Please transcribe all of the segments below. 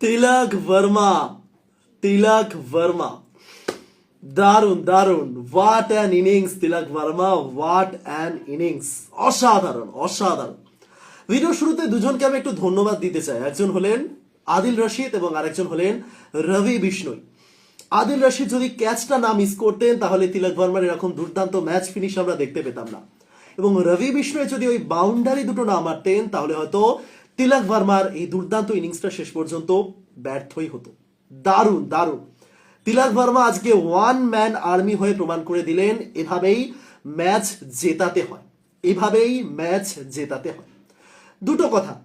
তিলক ভার্মা তিলক ভার্মা দারুণ দারুণ what an innings Tilak Varma what an innings অসাধারণ অসাধারণ। ভিডিও শুরুতে দুজনকে আমি একটু ধন্যবাদ দিতে চাই। একজন হলেন আদিল রশিদ এবং আরেকজন হলেন রবি বিষ্ণুই। আদিল রশিদ যদি ক্যাচটা না মিস করতেন, তাহলে তিলক ভার্মার এরকম দুর্দান্ত ম্যাচ ফিনিশ আমরা দেখতে পেতাম না। এবং রবি বিষ্ণু যদি ওই বাউন্ডারি দুটো না মারতেন, তাহলে হয়তো তিলক ভার্মার এই দুর্দান্ত ইনিংসটা শেষ পর্যন্ত ব্যর্থই হতো। দারুণ দারুণ। তিলক ভার্মা আজকে ওয়ান ম্যান আর্মি হয়ে প্রমাণ করে দিলেন, এভাবেই ম্যাচ জেতাতে হয়। এভাবেই ম্যাচ জেতাতে হয়। দুটো কথা।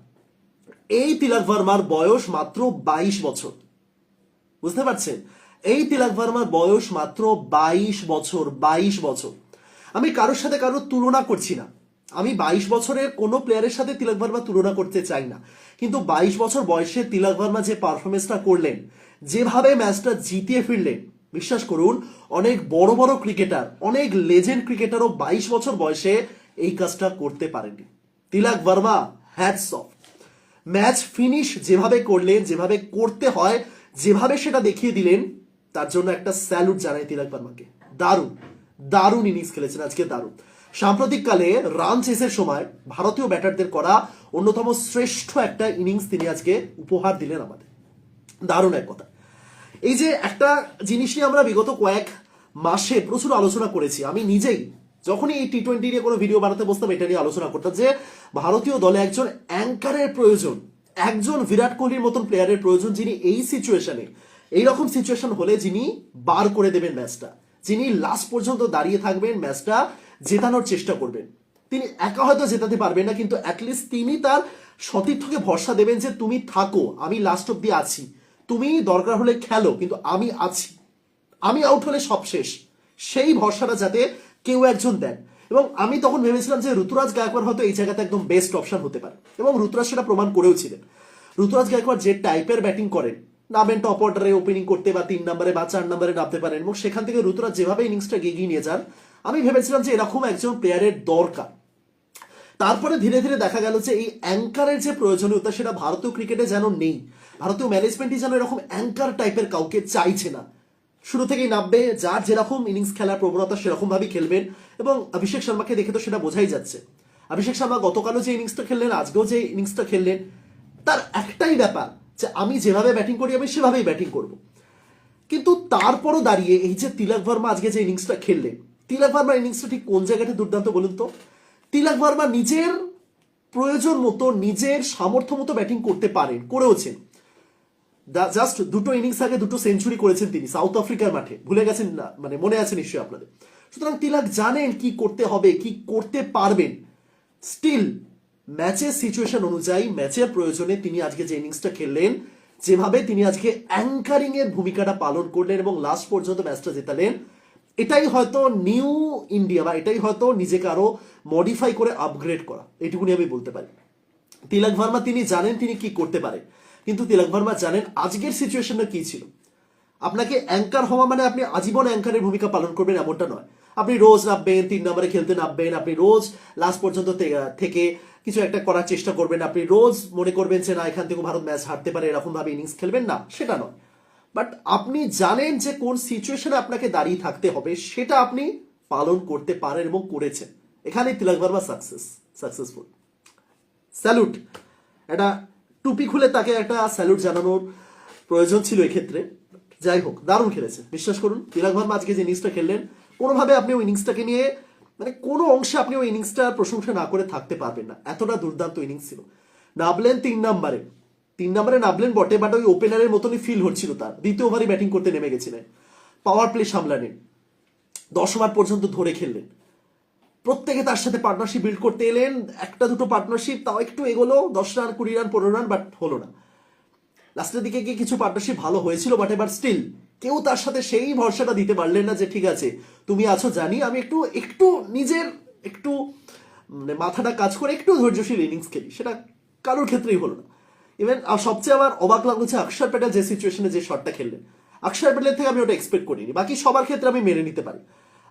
এই তিলক ভার্মার বয়স মাত্র বাইশ বছর। বুঝতে পারছেন? এই তিলক ভার্মার বয়স মাত্র বাইশ বছর বাইশ বছর। আমি কারোর সাথে কারোর তুলনা করছি না। আমি বাইশ বছরের কোনো প্লেয়ারের সাথে তিলক ভার্মা তুলনা করতে চাই না। কিন্তু বাইশ বছর বয়সে তিলক ভার্মা যে পারফরমেন্সটা করলেন, যেভাবে ম্যাচটা জিতিয়ে ফিরলেন, বিশ্বাস করুন, অনেক বড় বড় ক্রিকেটার অনেক লেজেন্ড ক্রিকেটারও বাইশ বছর বয়সে এই কাজটা করতে পারেনি। Tilak Varma hats off match finish যেভাবে করলেন, যেভাবে করতে হয়, যেভাবে সেটা দেখিয়ে দিলেন, তার জন্য একটা স্যালুট জানাই তিলক বর্মাকে দারুণ দারুণ ইনিংস খেলেছেন আজকে দারুণ। সাম্প্রতিককালে রান চেসের সময় ভারতীয় ব্যাটারদের করা অন্যতম শ্রেষ্ঠ একটা ইনিংস তিনি আজকে উপহার দিলেন আমাদের। দারুণ এক কথা। এই যে একটা জিনিস নিয়ে আমরা বিগত কয়েক মাসে প্রচুর আলোচনা করেছি, আমি নিজেই যখনই এই টি টোয়েন্টি নিয়ে কোনো ভিডিও বানাতে বসতাম, এটা নিয়ে আলোচনা করতাম যে ভারতীয় দলে একজন অ্যাঙ্কারের প্রয়োজন, একজন বিরাট কোহলির মতন প্লেয়ারের প্রয়োজন যিনি এই সিচুয়েশনে এইরকম সিচুয়েশন হলে যিনি বার করে দেবেন ম্যাচটা যিনি লাস্ট পর্যন্ত দাঁড়িয়ে থাকবেন ম্যাচটা জেতানোর চেষ্টা করবেন। তিনি একা হয়তো জেতাতে পারবেন না, কিন্তু অ্যাটলিস্ট তিনি তার সতীর্থকে ভরসা দেবেন যে তুমি থাকো, আমি লাস্ট অব্দি আছি। তুমি দরকার হলে খেলো, কিন্তু আমি আছি। আমি আউট হলে সব শেষ। সেই ভরসাটা যাতে কেউ একজন দেন। এবং আমি তখন ভেবেছিলাম যে ঋতুরাজ গায়কোয়াড় হয়তো এই জায়গাতে একদম বেস্ট অপশন হতে পারে। এবং ঋতুরাজ সেটা প্রমাণ করেও ছিলেন। ঋতুরাজ গায়কোয়াড় যে টাইপের ব্যাটিং করেন, নামেন টপ অর্ডারে ওপেনিং করতে বা তিন নম্বরে বা চার নম্বরে নামতে পারেন, এবং সেখান থেকে ঋতুরাজ যেভাবে ইনিংসটা এগিয়ে নিয়ে যান আমি ভেবেছিলাম যে এরকম একজন প্লেয়ারের দরকার। তারপরে ধীরে ধীরে দেখা গেল যে এই অ্যাঙ্কারের যে প্রয়োজনীয়তা, সেটা ভারতীয় ক্রিকেটে যেন নেই। ভারতীয় ম্যানেজমেন্টই যেন এরকম অ্যাঙ্কার টাইপের কাউকে চাইছে না। শুরু থেকেই নামবে, যার যেরকম ইনিংস খেলার প্রবণতা সেরকম ভাবেই খেলবেন এবং অভিষেক শর্মাকে দেখে তো সেটা বোঝাই যাচ্ছে। অভিষেক শর্মা গতকালও যে ইনিংসটা খেললেন, আজকেও যে ইনিংসটা খেললেন, তার একটাই ব্যাপার যে আমি যেভাবে ব্যাটিং করি, আমি সেভাবেই ব্যাটিং করব। কিন্তু তারপরও দাঁড়িয়ে এই যে তিলক ভার্মা আজকে যে ইনিংসটা খেললেন তিলক ভার্মা ইনিংসটা ঠিক কোন জায়গাটা দুর্দান্ত বলুন তো? তিলক ভার্মা নিজের প্রয়োজন মতো নিজের সামর্থ্য মতো ব্যাটিং করতে পারেন, করেওছেন। জাস্ট দুটো ইনিংস আগে দুটো সেঞ্চুরি করেছেন তিনি সাউথ আফ্রিকার মাঠে। ভুলে গেছেন না মানে মনে আছে নিশ্চয়ই আপনাদের। সুতরাং তিলক জানেন কি করতে হবে, কি করতে পারবেন। স্টিল ম্যাচের সিচুয়েশন অনুযায়ী ম্যাচের প্রয়োজনে তিনি আজকে যে ইনিংসটা খেললেন, যেভাবে তিনি আজকে অ্যাঙ্কারিং এর ভূমিকাটা পালন করলেন এবং লাস্ট পর্যন্ত ম্যাচটা জেতালেন এটাই হয়তো নিউ ইন্ডিয়া বা এটাই হয়তো নিজেকে আরও মডিফাই করে আপগ্রেড করা। এটুকুনি আমি বলতে পারি। তিলক ভার্মা তিনি জানেন তিনি কি করতে পারে। কিন্তু তিলক ভার্মা জানেন আজকের সিচুয়েশনটা কি ছিল। আপনাকে অ্যাঙ্কার হওয়া মানে আপনি আজীবন অ্যাঙ্কারের ভূমিকা পালন করবেন এমনটা নয়। আপনি রোজ নামবেন, তিন নম্বরে খেলতে নামবেন, আপনি রোজ লাস্ট পর্যন্ত থেকে কিছু একটা করার চেষ্টা করবেন। আপনি রোজ মনে করবেন যে, না, এখান থেকে ভারত ম্যাচ হারতে পারে, এরকমভাবে ইনিংস খেলবেন না। সেটা নয়। বাট আপনি জানেন যে কোন সিচুয়েশনে আপনাকে দাঁড়িয়ে থাকতে হবে, সেটা আপনি পালন করতে পারেন এবং করেছেন। এখানে Tilak Varma success successful salute একটা টুপি খুলে তাকে একটা স্যালুট জানানোর প্রয়োজন ছিল এক্ষেত্রে। যাই হোক, দারুণ খেলেছে। বিশ্বাস করুন, তিলক ভার্মা আজকে যে ইনিংসটা খেললেন, কোনোভাবে আপনি ওই ইনিংসটাকে নিয়ে মানে কোনো অংশে আপনি ওই ইনিংসটার প্রশংসা না করে থাকতে পারবেন না। এতটা দুর্দান্ত ইনিংস ছিল। নামলেন তিন নম্বরে। তিন নম্বরে নামলেন বটে বাট ওই ওপেনারের মতনই ফিল হচ্ছিল তার। দ্বিতীয় ওভারই ব্যাটিং করতে নেমে গেছিলেন। পাওয়ার প্লে সামলানেন দশ ওভার পর্যন্ত ধরে খেললেন। প্রত্যেকে তার সাথে পার্টনারশিপ বিল্ড করতে এলেন। একটা দুটো পার্টনারশিপ তাও একটু এগোলো। দশ রান, কুড়ি রান, পনেরো রান বাট হলো না। লাস্টের দিকে গিয়ে কিছু পার্টনারশিপ ভালো হয়েছিল বাট এবার স্টিল কেউ তার সাথে সেই ভরসাটা দিতে পারলেন না যে, ঠিক আছে, তুমি আছো, জানি, আমি একটু একটু নিজের, একটু মানে মাথাটা কাজ করে একটু ধৈর্যশীল ইনিংস খেলি। সেটা কারোর ক্ষেত্রেই হলো না। ইভেন আর সবচেয়ে আমার অবাক লাগল যে অক্ষর প্যাটেল যে সিচুয়েশনে যে শটটা খেললেন। অক্ষর প্যাটেলের থেকে আমি ওটা এক্সপেক্ট করিনি। বাকি সবার ক্ষেত্রে আমি মেনে নিতে পারি।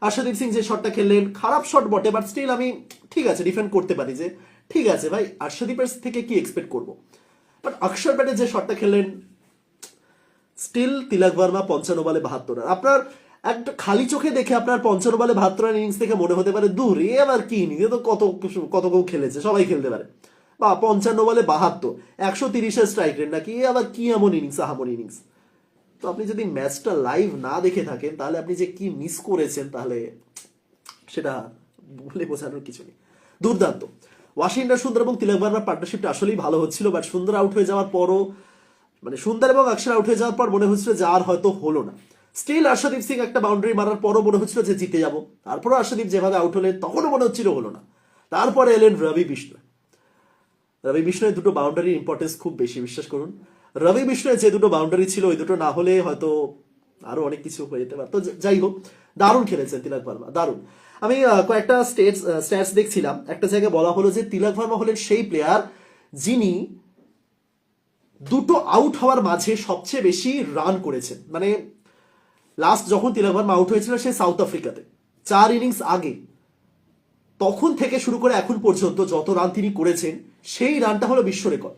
আশাদীপ সিং যে শটটা খেললেন, খারাপ শট বটে বাট স্টিল আমি ঠিক আছে ডিফেন্ড করতে পারি যে, ঠিক আছে ভাই আর্শদীপের থেকে কি এক্সপেক্ট করব? বাট অক্ষর প্যাটেল যে শটটা খেললেন স্টিল তিলক ভার্মা পঞ্চান্ন বলে বাহাত্তর রান। আপনার একটা খালি চোখে দেখে আপনার পঞ্চান্ন বলে বাহাত্তর রান ইনিংস থেকে মনে হতে পারে, দূর, এ আবার কি ইনিংস তো কত কত কেউ খেলেছে, সবাই খেলতে পারে। বা পঞ্চান্ন বলে বাহাত্তর। একশো তিরিশের স্ট্রাইক রেট নাকি? এ আবার কি এমন ইনিংস আহামন ইনিংস তো আপনি যদি ম্যাচটা লাইভ না দেখে থাকেন, তাহলে আপনি যে কি মিস করেছেন, তাহলে সেটা বলে বোঝানোর কিছু নেই। দুর্দান্ত। ওয়াশিংটন সুন্দর এবং তিলক ভার্মার পার্টনারশিপটা আসলেই ভালো হচ্ছিল বাট সুন্দর আউট হয়ে যাওয়ার পরও মানে সুন্দর এবং অক্ষর আউট হয়ে যাওয়ার পর মনে হচ্ছিল যে আর হয়তো হলো না। স্টিল আর্শদীপ সিং একটা বাউন্ডারি মারার পরও মনে হচ্ছিল যে জিতে যাব। তারপরও আর্শদীপ যেভাবে আউট হলেন তখনও মনে হচ্ছিল হলো না। তারপরে এলেন রবি বিষ্ণু। রবি বিষ্ণুয়ের দুটো বাউন্ডারির ইম্পর্টেন্স খুব বেশি, বিশ্বাস করুন। রবি বিষ্ণুয়ের যে দুটো বাউন্ডারি ছিল, ওই দুটো না হলে হয়তো আরও অনেক কিছু হয়ে যেতে পারতো। যাই হোক, দারুণ খেলেছেন তিলক ভার্মা, দারুণ। আমি কয়েকটা স্টেটস স্ট্যাটস দেখছিলাম। একটা জায়গায় বলা হলো যে তিলক ভার্মা হলেন সেই প্লেয়ার যিনি দুটো আউট হওয়ার মাঝে সবচেয়ে বেশি রান করেছেন। মানে লাস্ট যখন তিলক ভার্মা আউট হয়েছিল সে সাউথ আফ্রিকাতে চার ইনিংস আগে। তখন থেকে শুরু করে এখন পর্যন্ত যত রান তিনি করেছেন, সেই রানটা হলো বিশ্ব রেকর্ড।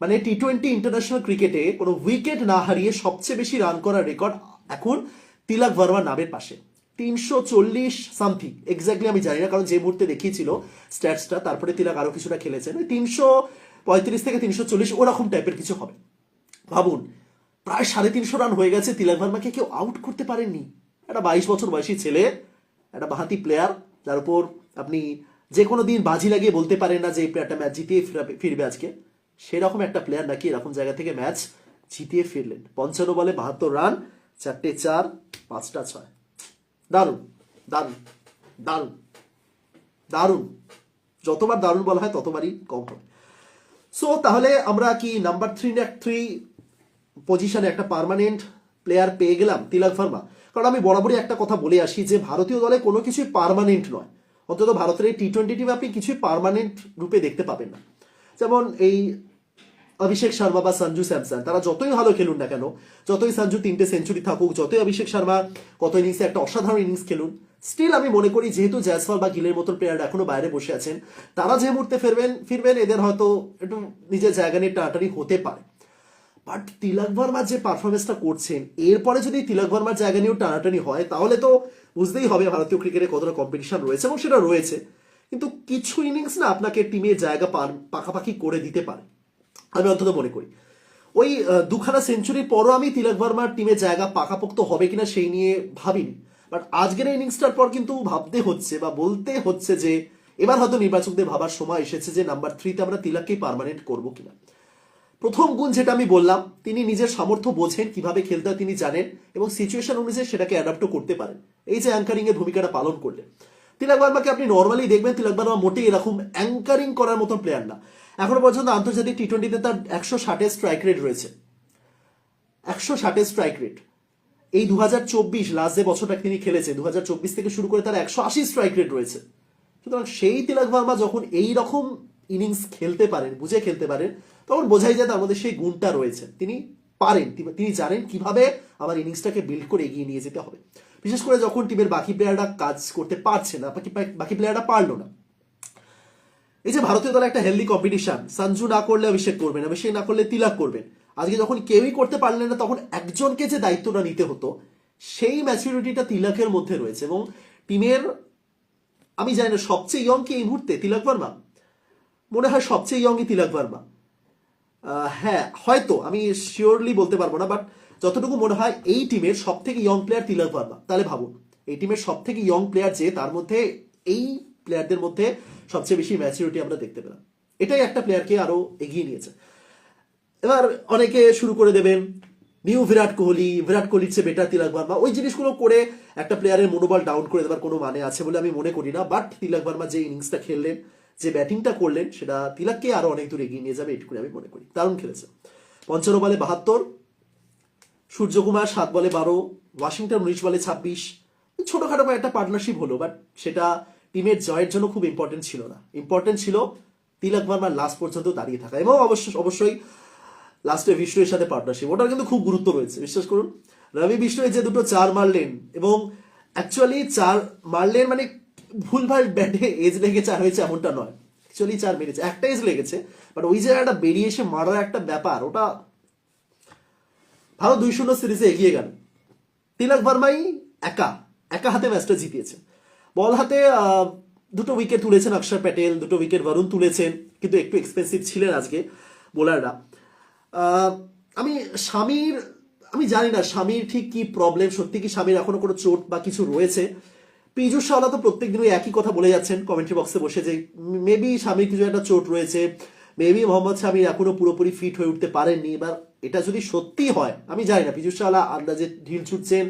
মানে টি টোয়েন্টি ইন্টারন্যাশনাল ক্রিকেটে কোনো উইকেট না হারিয়ে সবচেয়ে বেশি রান করার রেকর্ড এখন তিলক ভার্মার নামের পাশে। তিনশো চল্লিশ সামথিং এক্স্যাক্টলি আমি জানি না, কারণ যে মুহূর্তে দেখিয়েছিল স্ট্যাটসটা তারপরে তিলক আরও কিছুটা খেলেছেন। ওই তিনশো পঁয়ত্রিশ থেকে তিনশো চল্লিশ ওরকম টাইপের কিছু হবে। ভাবুন, প্রায় সাড়ে তিনশো রান হয়ে গেছে, তিলক ভার্মাকে কেউ আউট করতে পারেননি। একটা বাইশ বছর বয়সী ছেলে, একটা বাহাতি প্লেয়ার যার উপর আপনি যে কোনো দিন বাজি লাগিয়ে বলতে পারেন না যে এই প্লেয়ারটা ম্যাচ জিতিয়ে ফিরবে আজকে। সেরকম একটা প্লেয়ার নাকি এরকম জায়গা থেকে ম্যাচ জিতিয়ে ফিরলেন। পঞ্চান্ন বলে বাহাত্তর রান চারটে চার, পাঁচটা ছয়। দারুণ দারুণ দারুণ দারুণ। যতবার দারুণ বলা হয় ততবারই কম হবে। সো তাহলে আমরা কি নাম্বার থ্রি না থ্রি পজিশনে একটা পার্মানেন্ট প্লেয়ার পেয়ে গেলাম? তিলক ভার্মা। কারণ আমি বরাবরই একটা কথা বলে আসি যে ভারতীয় দলে কোনো কিছুই পার্মানেন্ট নয়। অন্তত ভারতের এই টি টোয়েন্টি টিমে আপনি কিছুই পার্মানেন্ট রূপে দেখতে পাবেন না। যেমন এই অভিষেক শর্মা বা সঞ্জু স্যামসন, তারা যতই ভালো খেলুন না কেন, যতই সঞ্জু তিনটে সেঞ্চুরি থাকুক, যতই অভিষেক শর্মা কত ইনিংসে একটা অসাধারণ ইনিংস খেলুন স্টিল আমি মনে করি যেহেতু জয়সওয়াল বা গিলের মতন প্লেয়ার এখনও বাইরে বসে আছেন, তারা যে মুহূর্তে ফিরবেন ফিরবেন, এদের হয়তো একটু নিজের জায়গা নিয়ে টানাটানি হতে পারে। বাট তিলক ভার্মার যে পারফরমেন্সটা করছেন, এরপরে যদি তিলক ভার্মার জায়গা নিয়েও টানাটানি হয়, তাহলে তো বুঝতেই হবে ভারতীয় ক্রিকেটে কতটা কম্পিটিশন রয়েছে এবং সেটা রয়েছে। কিন্তু কিছু ইনিংস না আপনাকে টিমে জায়গা পাকাপাকি করে দিতে পারে। আমি অন্তত মনে করি। ওই দুখানা সেঞ্চুরির পরও আমি তিলক ভার্মার টিমে জায়গা পাকাপোক্ত হবে কিনা সেই নিয়ে ভাবিনি। বাট আজকের ইনিংসটার পর কিন্তু ভাবতে হচ্ছে বা বলতে হচ্ছে যে, এবার হয়তো নির্বাচকদের ভাবার সময় এসেছে যে নাম্বার থ্রিতে আমরা তিলককেই পার্মানেন্ট করব কিনা। প্রথম গুণ যেটা আমি বললাম, তিনি নিজের সামর্থ্য বোঝেন কীভাবে খেলতে তিনি জানেন এবং সিচুয়েশন অনুযায়ী সেটাকে অ্যাডাপ্টও করতে পারেন। এই যে অ্যাঙ্কারিং এর ভূমিকাটা পালন করলেন। তিলক বার্মাকে আপনি নর্মালি দেখবেন, তিলক বার্মা মোটেই এরকম অ্যাঙ্কারিং করার মতন প্লেয়ার না। এখনও পর্যন্ত আন্তর্জাতিক টি টোয়েন্টিতে তার একশো ষাটের স্ট্রাইক রেট রয়েছে। একশো ষাটের স্ট্রাইক রেট এই দু হাজার চব্বিশ লাস্ট যে বছরটা তিনি খেলেছে দু হাজার চব্বিশ থেকে শুরু করে তার একশো আশি স্ট্রাইক রেট রয়েছে। সুতরাং সেই তিলক ভার্মা যখন এই রকম ইনিংস খেলতে পারেন, বুঝে খেলতে পারেন তখন বোঝাই যায় তার মধ্যে সেই গুণটা রয়েছে। তিনি পারেন তিনি- জানেন কীভাবে আমার ইনিংসটাকে বিল্ড করে এগিয়ে নিয়ে যেতে হবে। বিশেষ করে যখন টিমের বাকি প্লেয়াররা কাজ করতে পারছে না বাকি বাকি প্লেয়াররা পারল না। এই যে ভারতীয় দলে একটা হেলদি কম্পিটিশন সঞ্জু না করলে অভিষেক করবেন অভিষেক না করলে তিলাক করবেন আজকে যখন কেউই করতে পারলেন না তখন একজনকে যে দায়িত্বটা নিতে হতো সেই ম্যাচুরিটিটা তিলকের মধ্যে রয়েছে এবং টিমের আমি জানি না সবচেয়ে ইয়ং কি এই মুহূর্তে? তিলক ভার্মা মনে হয় সবচেয়ে ইয়ংই তিলক আহ, হ্যাঁ হয়তো, আমি শিওরলি বলতে পারব না বাট যতটুকু মনে হয় এই টিমের সব থেকে ইয়ং প্লেয়ার তিলক ভার্মা। তাহলে ভাবুন, এই টিমের সব থেকে ইয়ং প্লেয়ার যে, তার মধ্যে এই প্লেয়ারদের মধ্যে সবচেয়ে বেশি ম্যাচিউরিটি আমরা দেখতে পেলাম। এটাই একটা প্লেয়ারকে আরও এগিয়ে নিয়েছে। এবার অনেকে শুরু করে দেবেন নিউ বিরাট কোহলি, বিরাট কোহলির চেয়ে বেটার তিলক ভার্মা। ওই জিনিসগুলো করে একটা প্লেয়ারের মনোবল ডাউন করে দেওয়ার কোনো মানে আছে বলে আমি মনে করি না বাট তিলক ভার্মা যে ইনিংসটা খেললেন যে ব্যাটিংটা করলেন, সেটা তিলককে আরও অনেক দূর এগিয়ে নিয়ে যাবে এটুকুনি আমি মনে করি। দারুণ খেলেছে। পঞ্চান্ন বলে বাহাত্তর, সূর্যকুমার সাত বলে বারো, ওয়াশিংটন উনিশ বলে ছাব্বিশ। ছোটখাটো একটা পার্টনারশিপ হলো বাট সেটা টিমের জয়ের জন্য খুব ইম্পর্টেন্ট ছিল না। ইম্পর্টেন্ট ছিল তিলক ভার্মার লাস্ট পর্যন্ত দাঁড়িয়ে থাকা এবং অবশ্য, অবশ্যই লাস্টে বিষ্ণুয়ের সাথে পার্টনারশিপ ওটার কিন্তু খুব গুরুত্ব রয়েছে, বিশ্বাস করুন। রবি বিষ্ণুয়ের যে দুটো চার মারলেন এবং অ্যাকচুয়ালি চার মারলেন মানে ভুলভাল ব্যাটে এজ লেগে চার হয়েছে এমনটা নয়। অ্যাকচুয়ালি চার মেরেছে, একটা এজ লেগেছে বাট ওই জায়গাটা বেরিয়ে এসে মারার একটা ব্যাপার, ওটা ভারত দুই শূন্য সিরিজে এগিয়ে গেল। তিলক ভার্মাই একা একা হাতে ম্যাচটা জিতিয়েছে। বল হাতে দুটো উইকেট তুলেছেন অক্ষর প্যাটেল, দুটো উইকেট বরুণ তুলেছেন, কিন্তু একটু এক্সপেন্সিভ ছিলেন আজকে বোলাররা আমি স্বামীর, আমি জানি না স্বামীর ঠিক কি প্রবলেম সত্যি কি স্বামীর এখনও কোনো চোট বা কিছু রয়েছে? পীযুষ চাওলা তো প্রত্যেক দিনই একই কথা বলে যাচ্ছেন কমেন্ট্রি বক্সে বসে যে মেবি স্বামীর কিছু একটা চোট রয়েছে মেবি মোহাম্মদ স্বামীর এখনও পুরোপুরি ফিট হয়ে উঠতে পারেননি এবার এটা যদি সত্যি হয়, আমি জানি না, পীযুষ চাওলা আন্দাজে ঢিল ছুটছেন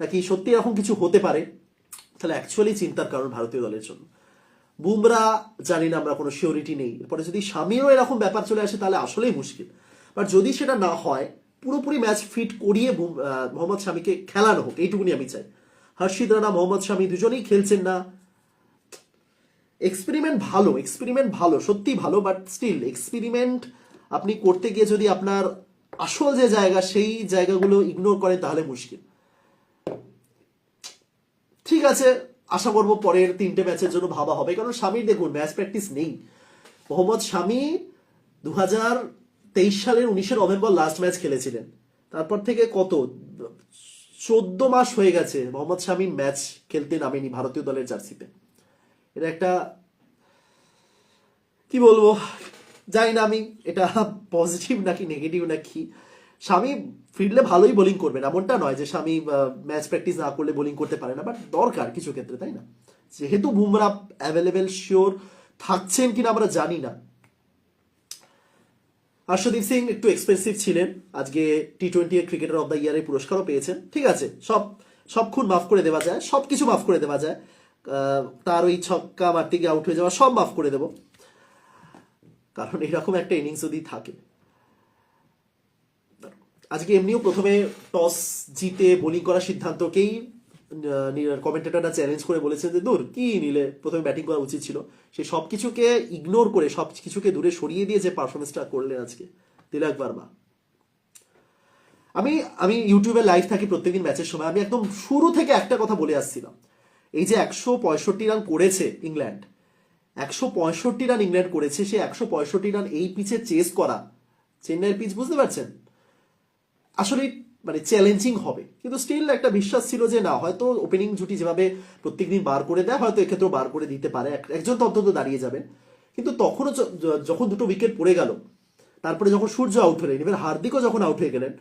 নাকি সত্যি এরকম কিছু হতে পারে, তাহলে অ্যাকচুয়ালি চিন্তার কারণ ভারতীয় দলের জন্য। বুমরা জানি না, আমরা কোনো শিওরিটি নেই, এরপরে যদি স্বামীরও এরকম ব্যাপার চলে আসে, তাহলে আসলেই মুশকিল। বাট যদি সেটা না হয়, পুরোপুরি ম্যাচ ফিট করিয়ে মোহাম্মদ স্বামীকে খেলানো হোক, এইটুকুনি আমি চাই। হর্ষিদ রানা, মোহাম্মদ শামি দুজনেই খেলছেন না। এক্সপেরিমেন্ট ভালো এক্সপেরিমেন্ট ভালো, সত্যি ভালো বাট স্টিল এক্সপেরিমেন্ট আপনি করতে গিয়ে যদি আপনার আসল যে জায়গা, সেই জায়গাগুলো ইগনোর করেন, তাহলে মুশকিল। ঠিক আছে, আশা করব পরের তিনটে ম্যাচের জন্য ভাবা হবে, কারণ স্বামীর দেখুন ম্যাচ প্র্যাকটিস নেই। মোহাম্মদ স্বামী দু হাজার তেইশ সালের উনিশে নভেম্বর লাস্ট ম্যাচ খেলেছিলেন। তারপর থেকে কত? চোদ্দ মাস হয়ে গেছে মোহাম্মদ শামি ম্যাচ খেলতে নামেনি ভারতীয় দলের জার্সিতে। এটা একটা কি বলব? জানি না আমি এটা পজিটিভ নাকি নেগেটিভ নাকি। স্বামী ফিরলে ভালোই বোলিং করবেন, এমনটা নয় যে স্বামী ম্যাচ প্র্যাকটিস না করলে বোলিং করতে পারে না বাট দরকার কিছু ক্ষেত্রে, তাই না? যেহেতু বুমরা অ্যাভেলেবেল শিওর থাকছেন কিনা আমরা জানি না। হর্ষদীপ সিং একটু এক্সপেন্সিভ ছিলেন। আজকে T twenty cricketer of the ইয়ারের পুরস্কারও পেয়েছেন। ঠিক আছে, সব সব খুন মাফ করে দেওয়া যায় সব কিছু মাফ করে দেওয়া যায়। তার ওই ছক্কা মারতে গিয়ে আউট হয়ে যাওয়া সব মাফ করে দেবো। কারণ এরকম একটা ইনিংস যদি থাকে। আজকে এমনিও প্রথমে টস জিতে বোলিং করার সিদ্ধান্তকেই কমেন্টেটাররা চ্যালেঞ্জ করে বলেছেন যে, দূর, কি নিলে? প্রথমে ব্যাটিং করা উচিত ছিল। সে সব কিছুকে ইগনোর করে সব কিছুকে দূরে সরিয়ে দিয়ে যে পারফরমেন্সটা করলেন আজকে। তিলক বার্মা। আমি আমি ইউটিউবে লাইভ থাকি প্রত্যেকদিন ম্যাচের সময়। আমি একদম শুরু থেকে একটা কথা বলে আসছিলাম। এই যে একশো পঁয়ষট্টি রান করেছে ইংল্যান্ড একশো পঁয়ষট্টি রান ইংল্যান্ড করেছে, সে একশো পঁয়ষট্টি রান এই পিচে চেস করা। চেন্নাইয়ের পিচ বুঝতে পারছেন? আসলে মানে চ্যালেঞ্জিং হবে। কিন্তু স্টিল একটা বিশ্বাস ছিল যে না, হয়তো ওপেনিং জুটি যেভাবে প্রত্যেকদিন বার করে দেয়, হয়তো এক্ষেত্রেও বার করে দিতে পারে। একজন তো অন্তত দাঁড়িয়ে যাবেন। কিন্তু তখনও যখন দুটো উইকেট পড়ে গেল, তারপরে যখন সূর্য আউট হলেন এবার হার্দিকও যখন আউট হয়ে গেলেন,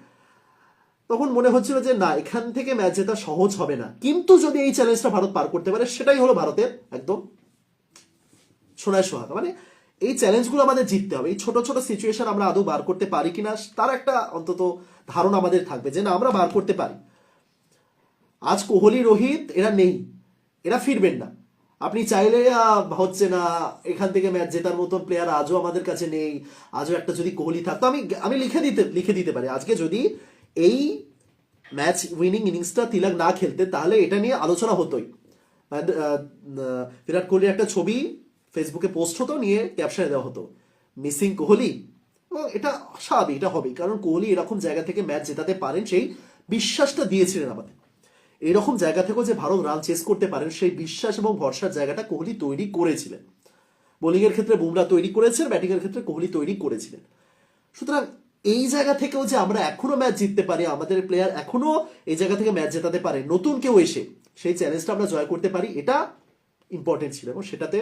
তখন মনে হচ্ছিল যে না, এখান থেকে ম্যাচ জেতা সহজ হবে না। কিন্তু যদি এই চ্যালেঞ্জটা ভারত পার করতে পারে, সেটাই হলো ভারতের একদম সোনায় সোহাগা। মানে এই চ্যালেঞ্জগুলো আমাদের জিততে হবে। এই ছোট ছোট সিচুয়েশন আমরা আদৌ বার করতে পারি কিনা তার একটা অন্তত ধারণা আমাদের থাকবে যে না আমরা বার করতে পারি। আজ কোহলি রোহিত এরা নেই। এরা ফিরবেন না। আপনি চাইলে হচ্ছে না এখান থেকে ম্যাচ জেতার মতন প্লেয়ার আজও আমাদের কাছে নেই। আজও একটা যদি কোহলি থাকতো আমি আমি লিখে দিতে লিখে দিতে পারি। আজকে যদি এই ম্যাচ উইনিং ইনিংসটা তিলক না খেলতে তাহলে এটা নিয়ে আলোচনা হতোই। আহ, বিরাট কোহলির একটা ছবি ফেসবুকে পোস্ট হতো নিয়ে ক্যাপশনে দেওয়া হতো। মিসিং কোহলি? এটা স্বাভাবিক, এটা হবেই। কারণ কোহলি এরকম জায়গা থেকে ম্যাচ জেতাতে পারেন সেই বিশ্বাসটা দিয়েছিলেন আমাদের। এরকম জায়গা থেকেও যে ভারত রান চেস করতে পারেন সেই বিশ্বাস এবং ভরসার জায়গাটা কোহলি তৈরি করেছিলেন। বোলিং এর ক্ষেত্রে বুমরা তৈরি করেছেন ব্যাটিং এর ক্ষেত্রে কোহলি তৈরি করেছিলেন। সুতরাং এই জায়গা থেকেও যে আমরা এখনও ম্যাচ জিততে পারি, আমাদের প্লেয়ার এখনও এই জায়গা থেকে ম্যাচ জেতাতে পারে, নতুন কেউ এসে সেই চ্যালেঞ্জটা আমরা জয় করতে পারি, এটা ইম্পর্টেন্ট ছিল এবং সেটাতে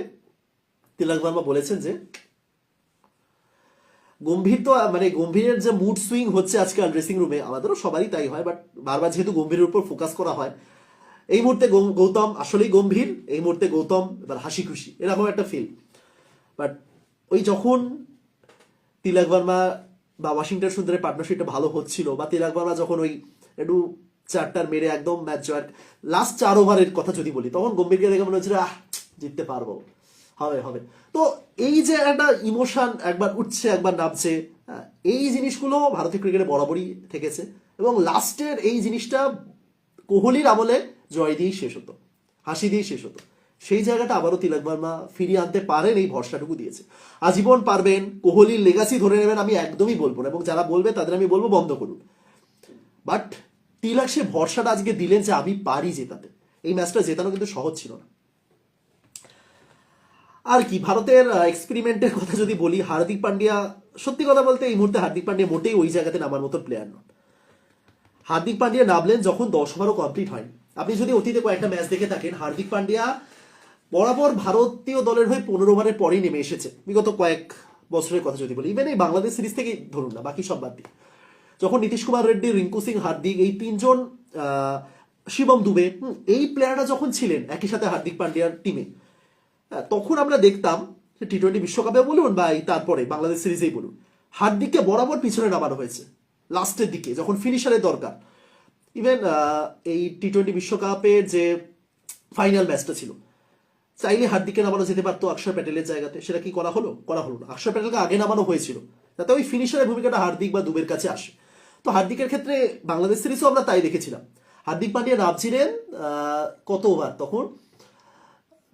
তিলক বর্মা বলেছেন যে গম্ভীর তো মানে গম্ভীরের যে মুড সুইং হচ্ছে আজকাল ড্রেসিং রুমে আমাদেরও সবারই তাই হয় বাট বারবার যেহেতু গম্ভীরের উপর ফোকাস করা হয়, এই মুহূর্তে গৌতম আসলেই গম্ভীর, এই মুহূর্তে গৌতম, এবার হাসি খুশি, এরকম একটা ফিল বাট ওই যখন তিলক বর্মা বা ওয়াশিংটন সুন্দরের পার্টনারশিপটা ভালো হচ্ছিল, বা তিলক বর্মা যখন ওই একটু চারটার মেরে একদম ম্যাচ জয়ের লাস্ট চার ওভারের কথা যদি বলি, তখন গম্ভীরকে দেখে মনে হচ্ছিল, আহ, জিততে পারব। হবে হবে। তো এই যে একটা ইমোশন একবার উঠছে একবার নামছে হ্যাঁ, এই জিনিসগুলো ভারতীয় ক্রিকেটে বরাবরই থেকেছে এবং লাস্টের এই জিনিসটা কোহলির আমলে জয় দিয়েই শেষ হতো হাসি দিয়েই শেষ হতো। সেই জায়গাটা আবারও তিলক বর্মা ফিরিয়ে আনতে পারেন এই ভরসাটুকু দিয়েছে। আজীবন পারবেন কোহলির লেগাসি ধরে নেবেন আমি একদমই বলব না এবং যারা বলবে তাদের আমি বলব বন্ধ করুন। বাট তিলক সে ভরসাটা আজকে দিলেন যে আমি পারি জেতাতে। এই ম্যাচটা জেতানো কিন্তু সহজ ছিল না। আর কি, ভারতের এক্সপেরিমেন্টের কথা যদি বলি, হার্দিক পান্ডিয়া, সত্যি কথা বলতে এই মুহূর্তে হার্দিক পান্ডিয়া মোটেই ওই জায়গাতে নামার মতো প্লেয়ার নন। হার্দিক পান্ডিয়া নামলেন যখন দশ ওভারও কমপ্লিট হয়নি। আপনি যদি অতীতে কয়েকটা ম্যাচ দেখে থাকেন, হার্দিক পান্ডিয়া বরাবর ভারতীয় দলের হয়ে পনেরো ওভারের পরেই নেমে এসেছে। বিগত কয়েক বছরের কথা যদি বলি ইভেন এই বাংলাদেশ সিরিজ থেকে ধরুন না, বাকি সব বাদ দিয়ে। যখন নীতিশ কুমার রেড্ডি, রিঙ্কু সিং, হার্দিক, এই তিনজন শিবম দুবে এই প্লেয়াররা যখন ছিলেন, একই সাথে হার্দিক পান্ডিয়ার টিমে তখন আমরা দেখতাম টি টোয়েন্টি বিশ্বকাপে বলুন বা তারপরে বাংলাদেশ সিরিজেই বলুন, হার্দিককে বরাবর পিছনে নামানো হয়েছে, লাস্টের দিকে, যখন ফিনিশারের দরকার। ইভেন এই টি টোয়েন্টি বিশ্বকাপের যে ফাইনাল ম্যাচটা ছিল, চাইলে হার্দিককে নামানো যেতে পারতো অক্ষর প্যাটেলের জায়গাতে, সেটা কি করা হলো? করা হলো না। অক্ষর প্যাটেলকে আগে নামানো হয়েছিল, যাতে ওই ফিনিশারের ভূমিকাটা হার্দিক বা দুবের কাছে আসে। তো হার্দিকের ক্ষেত্রে বাংলাদেশ সিরিজও আমরা তাই দেখেছিলাম। হার্দিক পান্ডিয়া নামছিলেন কত ওভার তখন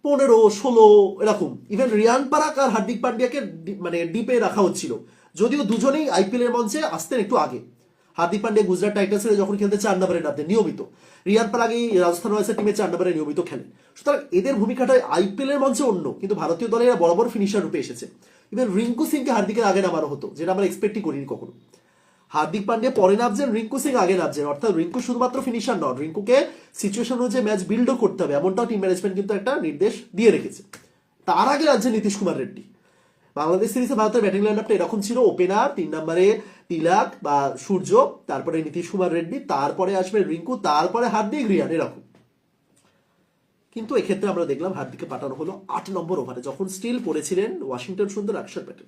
পনেরো, ষোলো, এরকম। ইভেন রিয়ান পারাক আর হার্দিক পান্ডিয়াকে মানে ডিপে রাখা হচ্ছিল। যদিও দুজনেই আইপিএল এর মঞ্চে আসতেন একটু আগে। হার্দিক পান্ডিয়া গুজরাট টাইটান্সের যখন খেলতে চার নম্বরে নামতেন, নিয়মিত। রিয়ান এই রাজস্থান রয়্যালসের টিমে চার নম্বরে নিয়মিত খেলেন। সুতরাং এদের ভূমিকাটা আইপিএল এর মঞ্চে অন্য, কিন্তু ভারতীয় দলে এরা বড় বড় ফিনিশার রূপে এসেছে। ইভেন রিঙ্কু সিংকে হার্দিকের আগে নামানো হতো, যেটা আমরা এক্সপেক্টই করিনি কখনো। হার্দিক পান্ডে, পরে নামছেন রিঙ্কু সিং, আগে নামছেন। অর্থাৎ রিঙ্কু শুধুমাত্র ফিনিশার নন, রিঙ্কুকে সিচুয়েশন অনুযায়ী ম্যাচ বিল্ডও করতে হবে। এমনটাও টিম ম্যানেজমেন্ট কিন্তু একটা নির্দেশ দিয়ে রেখেছে। তার আগে রাজ্যে নীতিশ কুমার রেড্ডি। বাংলাদেশ সিরিজে ভারতের ব্যাটিং লাইন আপটা এরকম ছিল ওপেনার তিন নম্বরে তিলাক বা সূর্য, তারপরে নীতিশ কুমার রেড্ডি, তারপরে আসবে রিঙ্কু, তারপরে হার্দিক, রিয়ান, এরকম। কিন্তু এক্ষেত্রে আমরা দেখলাম হার্দিককে পাঠানো হলো আট নম্বর ওভারে যখন স্টিল পড়েছিলেন ওয়াশিংটন সুন্দর অক্ষর প্যাটেল।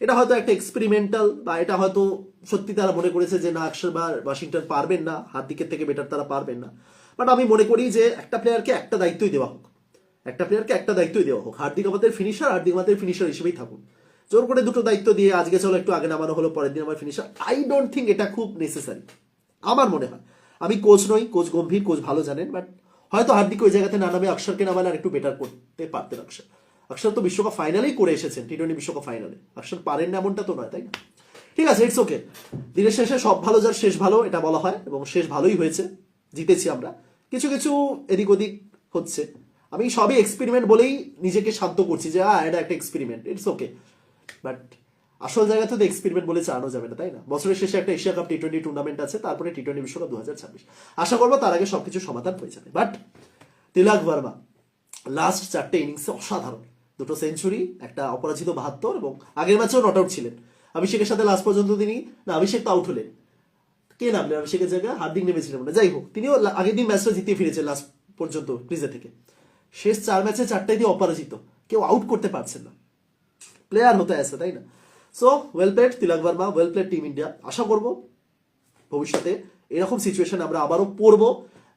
এটা হয়তো একটা এক্সপেরিমেন্টাল বা এটা হয়তো সত্যি তারা মনে করেছে যে না অক্ষর বা ওয়াশিংটন পারবেন না হার্দিকের থেকে বেটার তারা পারবেন না। বাট আমি মনে করি যে একটা প্লেয়ারকে একটা দায়িত্বই দেওয়া হোক। একটা প্লেয়ারকে একটা দায়িত্বই দেওয়া হোক। হার্দিক আমাদের ফিনিশার হার্দিক আমাদের ফিনিশার হিসেবেই থাকুন। জোর করে দুটো দায়িত্ব দিয়ে আজকে চলো একটু আগে নামানো হলো, পরের দিন আমার ফিনিশার আই ডোন্ট থিঙ্ক এটা খুব নেসেসারি আমার মনে হয়। আমি কোচ নই কোচ গম্ভীর কোচ ভালো জানেন বাট হয়তো হার্দিক ওই জায়গাতে না নামে অক্ষরকে নামালে আর একটু বেটার করতে পারতেন অক্ষর। অক্ষর তো বিশ্বকাপ ফাইনালেই করে এসেছেন টি টোয়েন্টি বিশ্বকাপ ফাইনালে অক্ষর পারেন না এমনটা তো নয়, তাই না? ঠিক আছে ইটস ওকে দিনের শেষে সব ভালো যার শেষ ভালো, এটা বলা হয়, এবং শেষ ভালোই হয়েছে, জিতেছি আমরা। কিছু কিছু এদিক ওদিক হচ্ছে। আমি সবই এক্সপেরিমেন্ট বলেই নিজেকে সাধ্য করছি যে হ্যাঁ এটা একটা এক্সপেরিমেন্ট ইটস ওকে বাট আসল জায়গা তো এক্সপেরিমেন্ট বলে চালানো যাবে না, তাই না? বছরের শেষে একটা Asia cup T twenty tournament আছে, তারপরে টি টোয়েন্টি বিশ্বকাপ দু হাজার ছাব্বিশ। আশা করব তার আগে সবকিছু সমাধান হয়ে যাবে। বাট তিলক ভার্মা লাস্ট চারটে ইনিংসে অসাধারণ। দুটো সেঞ্চুরি একটা অপরাজিত বাহাত্তর এবং আগের ম্যাচেও নট আউট ছিলেন। অভিষেকের সাথে লাস্ট পর্যন্ত তিনি, না, অভিষেক তো আউট হলেন। কে নামলেন অভিষেকের জায়গায় হার্দিক নেমেছিলেন না যাই হোক, তিনিও আগের দিন ম্যাচটা জিতিয়ে ফিরেছেন লাস্ট পর্যন্ত ক্রিজে থেকে। শেষ চার ম্যাচে চারটাই দিয়ে অপরাজিত। কেউ আউট করতে পারছেন না। প্লেয়ার হতে আছে তাই না? So well played Tilak Varma well played team India আশা করব ভবিষ্যতে এরকম সিচুয়েশন আমরা আবারও পড়ব।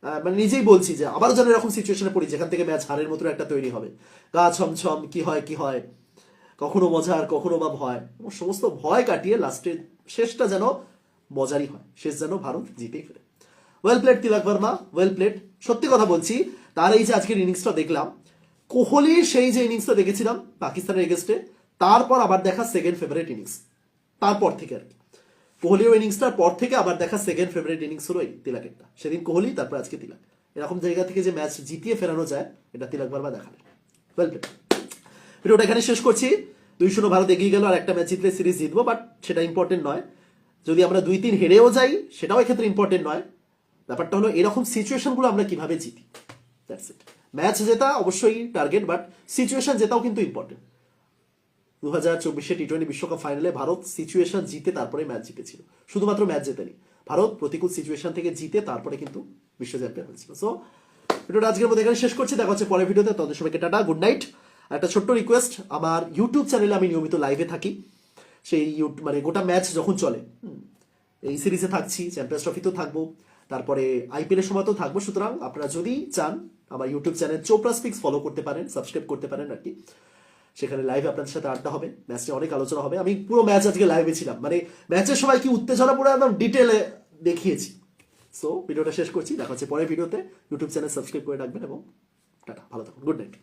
মানে নিজেই বলছি যে আবারও যেন এরকম সিচুয়েশনে পড়ি, যেখান থেকে ম্যাচ হারের মতো একটা তৈরি হবে। গা ছমছম, কি হয় কি হয়? কখনো মজার কখনো বা ভয়। সমস্ত ভয় কাটিয়ে লাস্টে শেষটা যেন মজারই হয়। শেষ যেন ভারত জিতেই ফেরে। Well played Tilak Varma well played সত্যি কথা বলছি, তার এই যে আজকের ইনিংসটা দেখলাম, কোহলির সেই যে ইনিংসটা দেখেছিলাম পাকিস্তানের এগেস্টে তারপর আবার দেখা সেকেন্ড ফেভারিট ইনিংস তারপর থেকে আর কি। কোহলির ইনিংসটার পর থেকে আবার দেখা সেকেন্ড ফেভারিট ইনিংস হলো এই তিলাকেরটা সেদিন কোহলি, তারপর আজকে তিলাক। এরকম জায়গা থেকে যে ম্যাচ জিতিয়ে ফেরানো যায়, এটা তিলাক বারবার দেখাবে ওয়েল ভিডিওটা এখানে শেষ করছি। দুই শূন্য ভারত এগিয়ে গেল আর একটা ম্যাচ জিতলে সিরিজ জিতবো বাট সেটা ইম্পর্টেন্ট নয়। যদি আমরা দুই তিন হেরেও যাই, সেটাও এক্ষেত্রে ইম্পর্টেন্ট নয়। ব্যাপারটা হলো, এরকম সিচুয়েশনগুলো আমরা কীভাবে জিতি? দ্যাটস ইট ম্যাচ জেতা অবশ্যই টার্গেট বাট সিচুয়েশন জেতাও কিন্তু ইম্পর্টেন্ট দু হাজার চব্বিশে টি টোয়েন্টি বিশ্বকাপ ফাইনালে ভারত সিচুয়েশন জিতে তারপরে ম্যাচ জিতেছিল। শুধুমাত্র ম্যাচ জেতেনি। ভারত প্রতিকূল সিচুয়েশন থেকে জিতে তারপরে কিন্তু বিশ্ব চ্যাম্পিয়ন হয়েছিল। সো ভিডিওটা আজকের মধ্যে এখানে শেষ করছি। দেখা হচ্ছে পরের ভিডিওতে সবাইকে টাটা গুড নাইট একটা ছোট্ট রিকোয়েস্ট আমার ইউটিউব চ্যানেলে আমি নিয়মিত লাইভে থাকি। সেই মানে গোটা ম্যাচ যখন চলে এই সিরিজে থাকছি চ্যাম্পিয়ন্স ট্রফিতেও থাকব, তারপরে আইপিএল এর সময়তেও থাকব। সুতরাং আপনারা যদি চান, আমার ইউটিউব চ্যানেল চোপড়া ফলো করতে পারেন সাবস্ক্রাইব করতে পারেন আর কি। সেখানে লাইভে আপনাদের সাথে আড্ডা হবে ম্যাচে অনেক আলোচনা হবে। আমি পুরো ম্যাচ আজকে লাইভে ছিলাম। মানে ম্যাচের সময় কি উত্তেজনা পুরো একদম ডিটেলে দেখিয়েছি। সো ভিডিওটা শেষ করছি। দেখা হচ্ছে পরের ভিডিওতে ইউটিউব চ্যানেল সাবস্ক্রাইব করে রাখবেন এবং টাটা। ভালো থাকুন। Good night